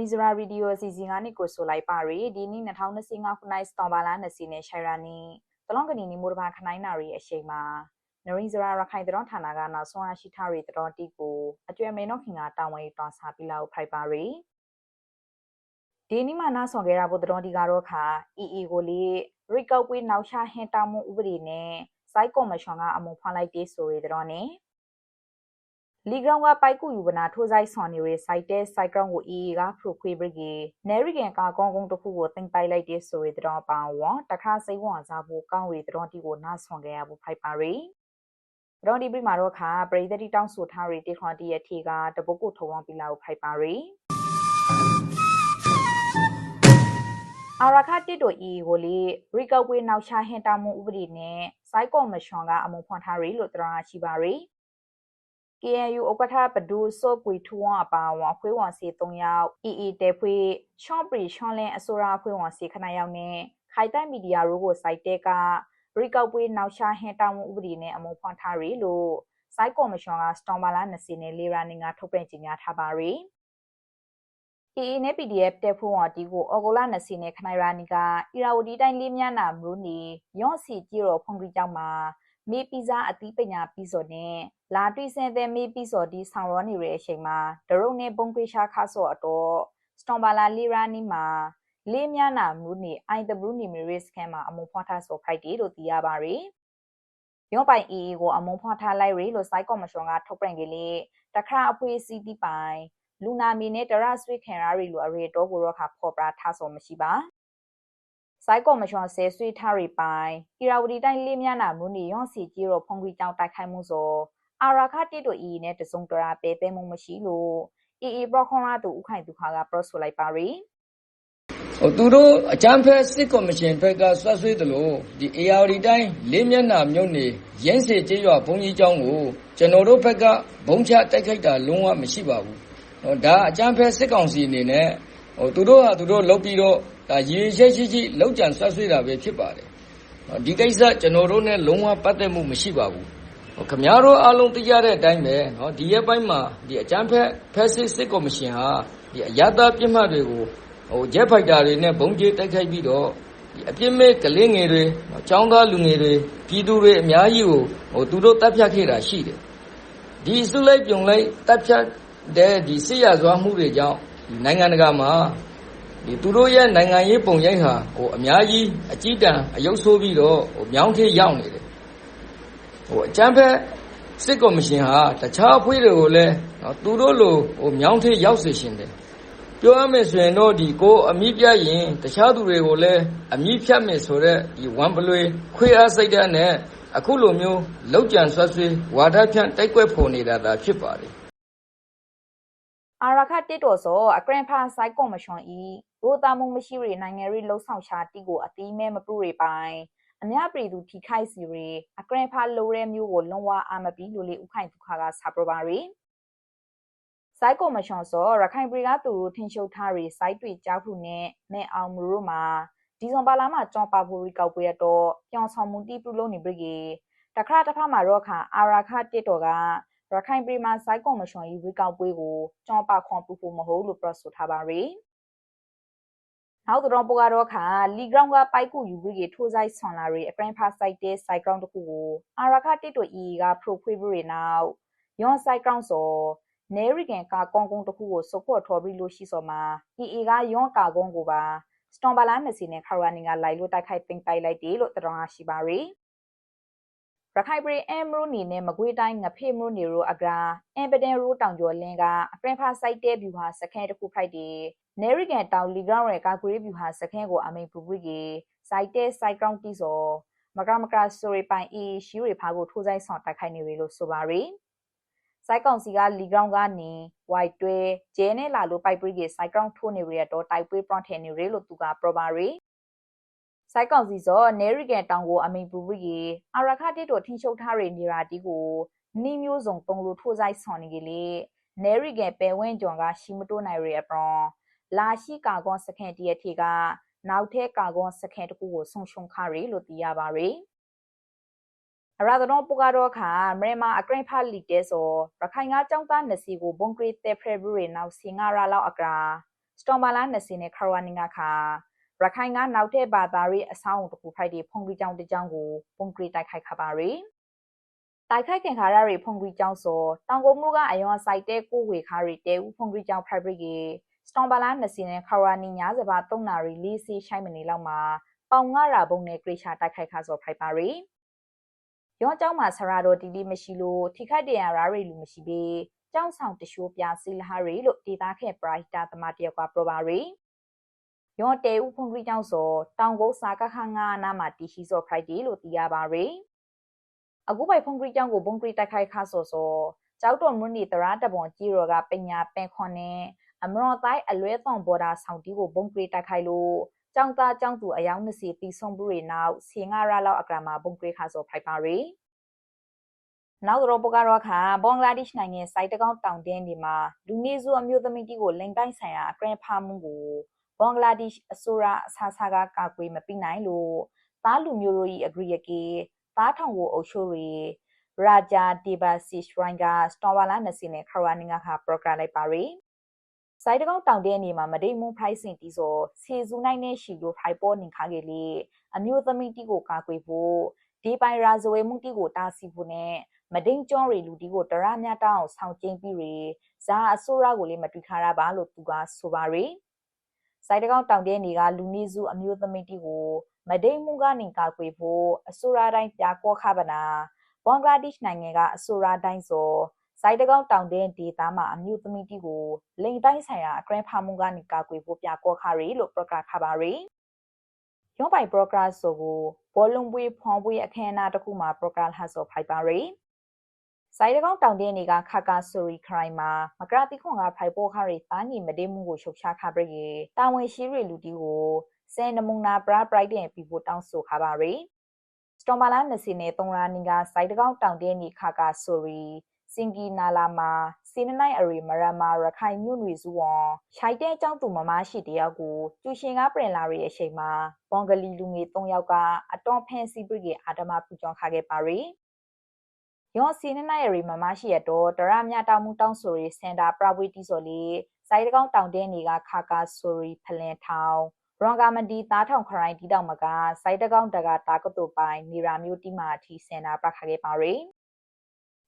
ရီဇရာဗီဒီယိုအစီအစဉ်ကနေကိုဆိုလိုက်ပါရီဒီနေ့2025ခုနှစ်စတောဘာလာနစီနဲ့ရှိုင်ရာနီတလွန်ကနီနီမိုတဘာခနိုင်နာရီအချိန်မှာနရီဇရာရခိုင်တရွန်ဌာနကနောက်ဆုံးအရှိထားရီတတော်တီကိုအကျွဲမေနောခင်ကတာဝန်တွန်စားပြီးလောက်ဖိုက်ပါရီဒီနေ့မှနားဆောင်ခဲ့တာဘုဒ္ဓတော်ဒီကတော့ခါ EE ကိုလေရီကောက်ပွေးနောက်ရှာဟင်တာမှုဥပဒေနဲ့စိုက်ကော်မရှင်ကအမှုဖွင့်လိုက်တဲ့ဆိုရတဲ့တော့နဲ့ လီဂရောင်ကပိုက်ကူယူပနာထိုးဆိုင်ဆွန်နေရစိုက်တဲ့စိုက်ကောင်ကိုအီကဖရိုခွေဘရဂီနယ်ရီကန်ကကောင်းကုန်းတစ်ခုကိုတင်ပိုက်လိုက်တဲ့ဆိုရတဲ့တော့ပါဝါတခါစိတ်ဝင်စားဖို့ကောင်းရီတဲ့တော့ဒီကိုနားဆွန်ခဲ့ရဖို့ဖိုက်ပါရီတော့ဒီပြမှာတော့ခါပရိသတိတောင်းဆိုထားရီတေခွန်တီရဲ့ထေကတပုတ်ကိုထုံအောင်ပြလာဖို့ဖိုက်ပါရီအာရခတစ်တို့ဤကိုလေရီကောက်ပွေးနောက်ရှာဟင်တာမှုဥပဒေနဲ့စိုက်ကော်မရှင်ကအမှုဖွင့်ထားရီလို့တရားရှိပါရီ KNU ဥက္ကဋ္ဌဘဒူစောကွေထူဝအပါဝခွေးဝန်စီ3ယောက် EE တဲဖွေးရှော့ပရီရှွန်လင်းအစိုးရခွေးဝန်စီခဏယောက်နဲ့ခိုင်တိုင်မီဒီယာရိုးကိုစိုက်တဲ့ကရီကောက်ပွေးနောက်ရှာဟင်တောင်မှုဥပဒေနဲ့အမှုဖွင့်ထားရီလို့စိုက်ကော်မရှင်ကစတောင်ဘာလာ20နဲ့လေရာနေကထုတ်ပြန်ကြေညာထားပါရီ EE နဲ့ PDF တက်ဖို့ဝတီကိုအော်ဂိုလာ20နဲ့ခနိုင်ရာနီကအီရာဝတီတိုင်းလေးမြနာမလို့နေရော့စီကြည့်တော့ဖုန်ကြီးကြောင့်မှာမေပီဇာအသီးပညာပြီးစော်နဲ့ လာတွိစင်တဲ့မေပီစော်ဒီဆောင်ရောနေတဲ့အချိန်မှာဒရုံနဲ့ပုံပိရှာခါဆော့အတော့စတွန်ဘာလာလီရာနီမှာလေးမြနာမူနေ IW နီမီရစ်ကန်မှာအမုံဖွားထားဆိုဖိုက်တီလို့သိရပါရီရောပိုင် EE ကိုအမုံဖွားထားလိုက်ရီလို့စိုက်ကော်မရှင်ကထုတ်ပြန်ကြလေတခါအဖွေးစီတီပိုင်လူနာမီနဲ့တရဆွေခံရရီလိုအရေတော့ကိုတော့ခါဖော်ပြထားဆိုမရှိပါစိုက်ကော်မရှင်ဆဲဆွေထားရီပိုင်အီရာဝတီတိုင်းလေးမြနာမူနီရွန်စီကြီးရောဖုန်ကြီးကြောင်တိုက်ခိုက်မှုဆို အာရာခတိတို့အီနဲ့တစုံတရာပဲပဲမှုမရှိလို့အီအီပရခွန်ရာသူဥခိုင်သူခါကပရဆိုလိုက်ပါရီဟိုသူတို့အကြမ်းဖက်စစ်ကော်မရှင်ဘက်ကဆွတ်ဆွေးတယ်လို့ဒီ ARD တိုင်းလေးမျက်နှာမြုပ်နေရင်းစေကျေးရွာဘုံကြီးကျောင်းကိုကျွန်တော်တို့ဘက်ကဘုံချတိုက်ခိုက်တာလုံးဝမရှိပါဘူးဟိုဒါအကြမ်းဖက်စစ်ကောင်စီအနေနဲ့ဟိုသူတို့ဟာသူတို့လုပ်ပြီးတော့ဒါရည်ရွယ်ချက်ရှိရှိလောက်ကြံဆွတ်ဆွေးတာပဲဖြစ်ပါတယ်ဒီကိစ္စကျွန်တော်တို့နဲ့လုံးဝပတ်သက်မှုမရှိပါဘူး ခမားတို့အားလုံးသိကြတဲ့အတိုင်းပဲเนาะဒီရက်ပိုင်းမှာဒီအကြမ်းဖက်ဖက်စစ်စစ်ကော်မရှင်ဟာဒီအရသာပြစ်မှတ်တွေကိုဟိုဂျက်ဖိုက်တာတွေနဲ့ဘုံကျဲတိုက်ခိုက်ပြီးတော့ဒီအပြစ်မဲ့ကလေးငယ်တွေចောင်းသားလူငယ်တွေပြည်သူတွေအများကြီးကိုဟိုသူတို့တပ်ဖြတ်ခဲ့တာရှိတယ်ဒီစုလိုက်ပြုံလိုက်တပ်ဖြတ်တဲ့ဒီစစ်ရစွာမှုတွေကြောင့်နိုင်ငံတကာမှာဒီသူတို့ရဲ့နိုင်ငံရေးပုံရိပ်ဟာဟိုအများကြီးအကြီးတန်းအယုတ်ဆိုးပြီးတော့ဟိုမြောင်းထေးရောက်နေတယ် ဟိုအချမ်းဖက်စစ်ကော်မရှင်ဟာတခြားအဖွဲ့တွေကိုလည်းနော်သူတို့လိုဟိုမြောင်းထေးရောက်စေရှင်တယ်ပြောရမယ်ဆိုရင်တော့ဒီကိုအမိပြရင်တခြားသူတွေကိုလည်းအမိဖြတ်မယ်ဆိုတော့ဒီဝမ်ပလွေခွေးအားစိတ်ဓာတ်နဲ့အခုလိုမျိုးလောက်ကြံဆွဆွေးဝါဒဖြန့်တိုက်ကွက်ဖို့နေတာသာဖြစ်ပါတယ်အာရခတစ်တော်စောအကရန်ဖာဆိုင်ကော်မရှင်ဤရိုတာမုံမရှိရီနိုင်ငံရီလှုပ်ဆောင်ရှာတိကိုအတိမဲမပူရီပိုင် အမြပြည်သူထိခိုက်စီရီအကရန်ဖာလိုရဲမျိုးကိုလုံးဝအာမပီလိုလေဥခိုင်ဒုခါကစာပရပါရီစိုက်ကော်မရှင်စောရခိုင်ပြည်ကသူတို့ထင်ရှုပ်ထားရီစိုက်တွေကြောက်ခုနဲ့မဲအောင်မူတို့မှာဒီဇွန်ဘာလမှာကြောင်းပါဖို့ရီကောက်ပွဲတော့ပြောင်းဆောင်မှုတိပြုလုပ်နေပြီကေတခါတစ်ဖက်မှာတော့ခါအာရာခတစ်တော်ကရခိုင်ပြည်မှာစိုက်ကော်မရှင်ရီကောက်ပွဲကိုကြောင်းပါခွန်ပူဖို့မဟုတ်လို့ပြောဆိုထားပါရီ နောက်တော့ပကတော့ခါလီဂရောင်းကပိုက်ကူယူပြီးထိုးဆိုင်ဆွန်လာရီအပရင်ဖာဆိုင်တဲ့ဆိုင်ဂရောင်းတခုကိုအာရာခတစ်တို့အီကပရိုခွေးပြီးနောက်ယွန်ဆိုင်ဂရောင်းစောနေရီကန်ကကောင်းကုန်းတခုကိုစပွတ်ထော်ပြီးလို့ရှိစောမှာအီအီကယွန်ကာကုန်းကိုပါစတွန်ဘာလာမစီနဲ့ခါရနီကလိုက်လို့တိုက်ခိုက်ပင်ပိုက်လိုက်တယ်လို့တတော်ရှိပါရီ ရခိုင်ပြည်အမ်မရိုနီနဲ့မကွေးတိုင်းငဖေမရိုနီရိုအကရာအမ်ပဒန်ရိုတောင်ကျော်လင်းကအပရင်ဖာစိုက်တဲ့ဗျူဟာစခဲတစ်ခုဖိုက်တယ်နေရီကန်တောင်လီဂရောင်းရဲ့ကာကွေးဗျူဟာစခဲကိုအမိန်ပူပရီကေစိုက်တဲ့စိုက်ကောင်တီစောမကမကဆိုရီပိုင်အီရှိရီဖာကိုထိုးဆိုင်ဆောင်တိုက်ခိုက်နေပြီလို့ဆိုပါရီစိုက်ကောင်စီကလီဂရောင်းကနေဝိုက်တွဲကျဲနဲ့လာလို့ပိုက်ပရီကေစိုက်ကောင်ထိုးနေရတော့တိုက်ပွဲပရွန်ထဲနေရလို့သူကပရပါရီ စိုက်ကောင်စီစောနေရီကန်တောင်ကိုအမိန်ပူရီကေအာရခတိတို့ထိချုပ်ထားရနေရာတီကိုနီမျိုးစုံတုံလို့ထိုးဆိုင်ဆောင်နေကြလေနေရီကန်ပဲဝင်းကြော်ကရှိမတိုးနိုင်ရအပရွန်လာရှိကာကွန်စကန်တရထေကနောက်ထဲကာကွန်စကန်တကူကိုဆုံရှုံခရီလို့သိရပါရီအရာတော်ပကတော့ခါမရမအကရင်ဖာလီတဲဆိုရခိုင်ကကြောင်းသားနစီကိုဘုံကရီတဲဖရဘရီနောက်စင်ငါရာလောက်အကရာစစတော်ဘာလာ20နဲ့ခရဝနင်ကခါ ရခိုင်ကနောက်တဲ့ဘာသာရေးအဆောင်အုံတစ်ခုဖိုက်ဒီဖုန်ကြီးကြောင်တကြောင်ကိုပုံကရီတိုက်ခိုက်ခပါရီတိုက်ခိုက်ခင်ခါရရီဖုန်ကြီးကြောင်စောတောင်ကိုမှုကအယောဆိုင်တဲ့ကိုဝေခါရီတဲဦးဖုန်ကြီးကြောင်ဖိုက်ဘရီကေစတော်ဘာလာ20နဲ့ခရဝနင်ညာစပါ3နာရီလေးစီရှိုင်းမနေလောက်မှာပေါင်ငါရာဘုံနဲ့ဂရိရှာတိုက်ခိုက်ခါစောဖိုက်ပါရီရောเจ้าမှာဆရာတော်တီတီမရှိလို့ထိခိုက်တရရာရီလူမရှိပေကျောင်းဆောင်တရှိုးပြစီလဟာရီလို့ဒေတာခဲ့ပရိုက်တာသမားတယောက်ကပြောပါရီ ယောတဲဦးဖုန်ခရီကျောင်းစောတောင်ကုန်းစာကခငါနာမှာတီရှိစောဖရိုက်ဒီလို့သိရပါရီအခုပိုင်ဖုန်ခရီကျောင်းကိုဘုံခရီတိုက်ခိုက်ခါစောစောကျောက်တော်မွန်းဒီတရာတပွန်ကြီးရော်ကပညာပင်ခွန်နဲ့အမရောတိုင်းအလွဲသွန်ဘော်ဒါဆောင်တီကိုဘုံခရီတိုက်ခိုက်လို့ကျောင်းသားကျောင်းသူအယောင်20တီဆုံးဘူးတွေနောက်ဆေငါရလောက်အကရမှာဘုံခရီခါစောဖိုက်ပါရီနောက်တော့ပကတော့ခါဘင်္ဂလားဒေ့ရှ်နိုင်ငံစိုက်တကောင်းတောင်တင်းဒီမှာလူနေစုအမျိုးသမီးတီကိုလိန်တိုင်းဆိုင်ရာအကရန်ဖာမှုကို ဘင်္ဂလားဒေ့ရှ်အစိုးရအဆာဆာကကာကွယ်မပြီးနိုင်လို့သားလူမျိုးတို့၏အဂရိယကေသားထောင်ကိုအုပ်ချုပ်ရီရာဂျာဒီဘာစီရှရိုင်းကစတော်ဝါလာနစီနဲ့ခရဝနင်ကခါပရိုဂရမ်လိုက်ပါရီစိုက်တကောင်းတောင်တင်းနေမှာမဒိမွန်ဖိုင်စင်တီဆိုစီဇူနိုင်နဲ့ရှီလိုဖိုင်ပေါ်နင်ခါကေလေအမျိုးသမီးတီကိုကာကွယ်ဖို့ဒီပိုင်ရာဇဝေမှုတီကိုတားဆီးဖို့နဲ့မဒိန်ကျောင်းရီလူတီကိုတရမြတောင်းဆောင်ကျင်းပြီးရီဇာအစိုးရကိုလည်းမတွေ့ခါရပါလို့သူကဆိုပါရီ စိုက်တကောင်းတောင်တဲနေကလူနေစုအမျိုးသမီးတီကိုမဒိန်မှုကနေကာကွယ်ဖို့အစိုးရတိုင်းပြကောခပနာဘင်္ဂလားဒေ့ရှ်နိုင်ငံကအစိုးရတိုင်းဆိုစိုက်တကောင်းတောင်တဲဒေသမှာအမျိုးသမီးတီကိုလိန်တိုင်းဆိုင်ရာအကရန်ဖာမှုကနေကာကွယ်ဖို့ပြကောခရီလို့ပြကခပါရီရုံးပိုင်ပရိုဂရက်ဆိုကိုဘောလုံးပွေးဖွန်ပွေးအခမ်းအနားတစ်ခုမှာပရိုဂရက်ဟာဆိုဖိုက်ပါရီ ဆိုင်တကောင်းတောင်တင်းတွေကခါကာဆိုရီခရိုင်မှာမကရာတိခွန်ကဖိုင်ပိုခါရီတာညီမတေးမှုကိုရှုပ်ချခပရိတာဝန်ရှိရီလူတီကိုစဲနမုနာပရာပရိုက်တဲ့ပီဖို့တောင်းဆိုခပါရီစတော်မလာနစီနဲ့သုံးရာနင်ကဆိုင်တကောင်းတောင်တင်းဒီခါကာဆိုရီစင်ကီနာလာမှာစီနနိုင်အရီမရမာရခိုင်မြို့နယ်စုဝံရှိုက်တဲ့အကြောင်းသူမမရှိတယောက်ကိုကျူရှင်ကပြင်လာရဲ့အချိန်မှာဘွန်ဂလီလူငယ်၃ယောက်ကအတော်ဖန်စီပရိကအာဒမပူကြောင်ခခဲ့ပါရီ ယောစီနနိုင်ရီမမရှိရတော့တရမြတောင်မှုတောင်းဆိုရီစင်တာပရဝီတီဆိုလီစိုက်တကောင်းတောင်တင်းတွေကခါကာဆိုရီဖလင်ထောင်ရွန်ကာမဒီသားထောင်ခရိုင်တီတောင်မကစိုက်တကောင်းတကတာကတုပိုင်နေရာမျိုးတီမာအထိစင်တာပခခဲ့ပါရီ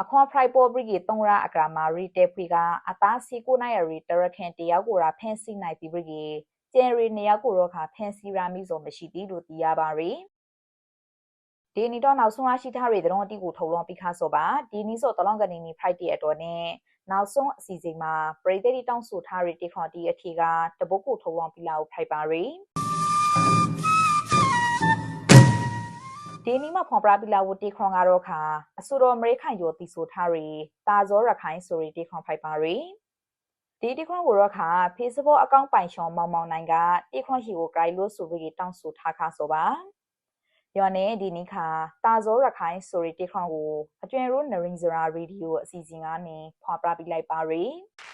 အခွန်ဖရိုက်ပေါ်ဘရီကတုံးရအကရာမာရီတေဖွေကအသားစီကိုနိုင်ရီတရခင်တယောက်ကိုရာဖန်စီနိုင်ပြီးဘရီကကျန်ရီနေယောက်ကိုတော့ခါဖန်စီရာမီဆိုမရှိသေးလို့သိရပါရီ ဒီနီတော့နောက်ဆုံးရရှိထားတဲ့တုံးအတိကိုထုတ်လွှင့်ပြီးခါဆိုပါဒီနီဆိုတလောင်းကနေနီ Friday အတော်နဲ့နောက်ဆုံးအစီအစဉ်မှာပရိသတ်တောင်းဆိုထားတဲ့တေခွန်တီအထီကတပုတ်ကိုထုတ်လွှင့်ပြီးလာကိုဖိုက်ပါရီဒီနီမှာဖွန်ပရာပီလာဝတီခွန်ကတော့ခါအဆူတော်အမေရိကန်ယောတီဆိုထားရီတာဇောရခိုင်ဆိုရီတေခွန်ဖိုက်ပါရီဒီတီခွန်ကိုတော့ခါ Facebook အကောင့်ပိုင်ရှောင်းမောင်မောင်နိုင်ကတေခွန်ရှိကို guide လို့ဆိုပြီးတောင်းဆိုထားခါဆိုပါ ယောနဲ့ဒီနိခါတာဇောရခိုင်ဆိုရီတေခွန်ကိုအတွင်ရိုးနရင်ဇရာရေဒီယိုအစီအစဉ်ကနေဖွာပြပြလိုက်ပါရီဇော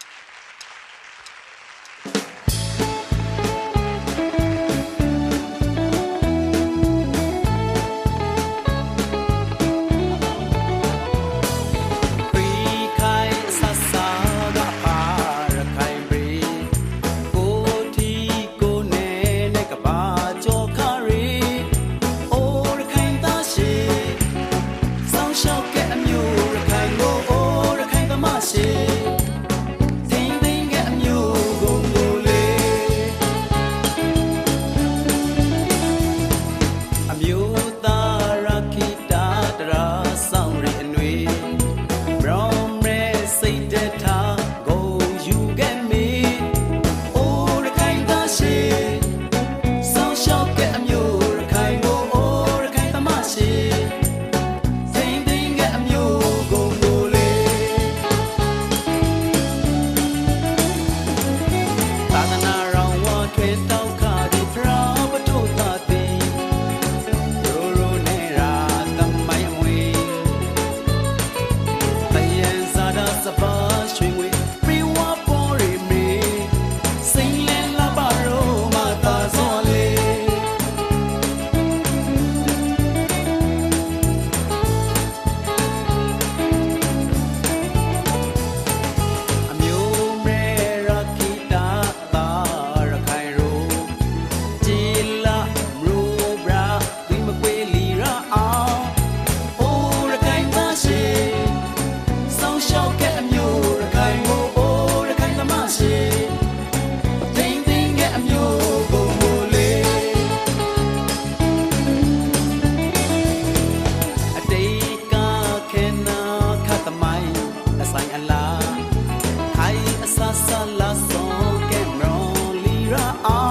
are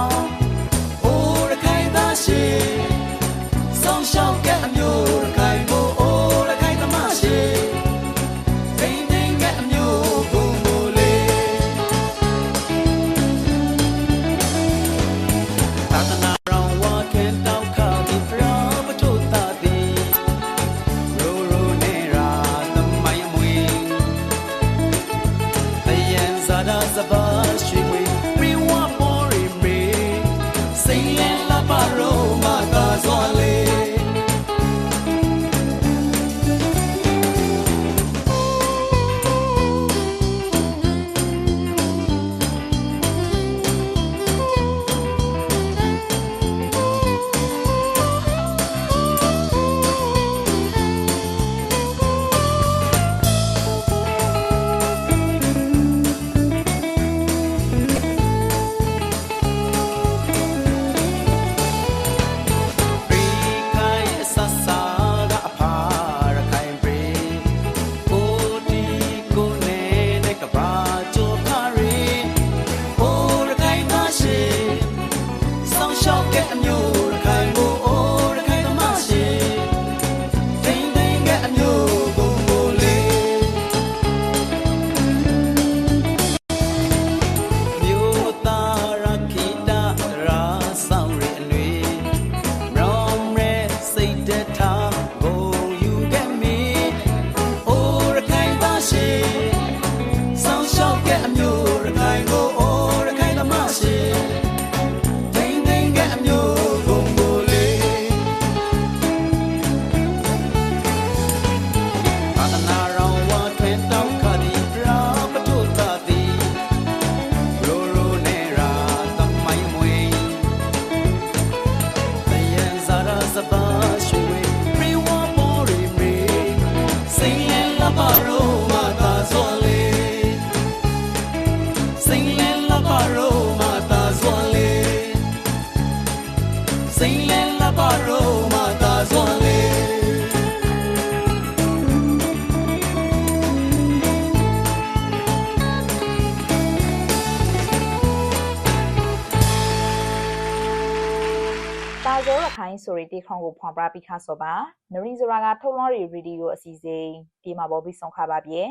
ဆိုရီတီခေါင်ကိုဖွန်ပရာပိခါစောပါနရီဇရာကထုတ်လွှင့်ရီရီဒီယိုအစီအစဉ်ဒီမှာပေါ်ပြီးဆုံးခါပါပြေ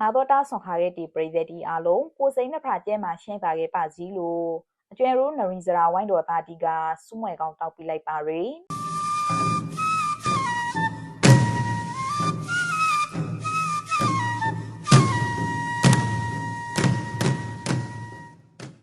နာတော့တာဆွန်ခါရဲ့ဒီပရိသတ်ဒီအားလုံးကိုစိန်နှစ်ဖာကျဲမှာရှင်းတာခဲ့ပါစီလို့အကျွဲရိုးနရီဇရာဝိုင်းတော်သားတီကစူးမွဲကောင်းတောက်ပြလိုက်ပါရယ်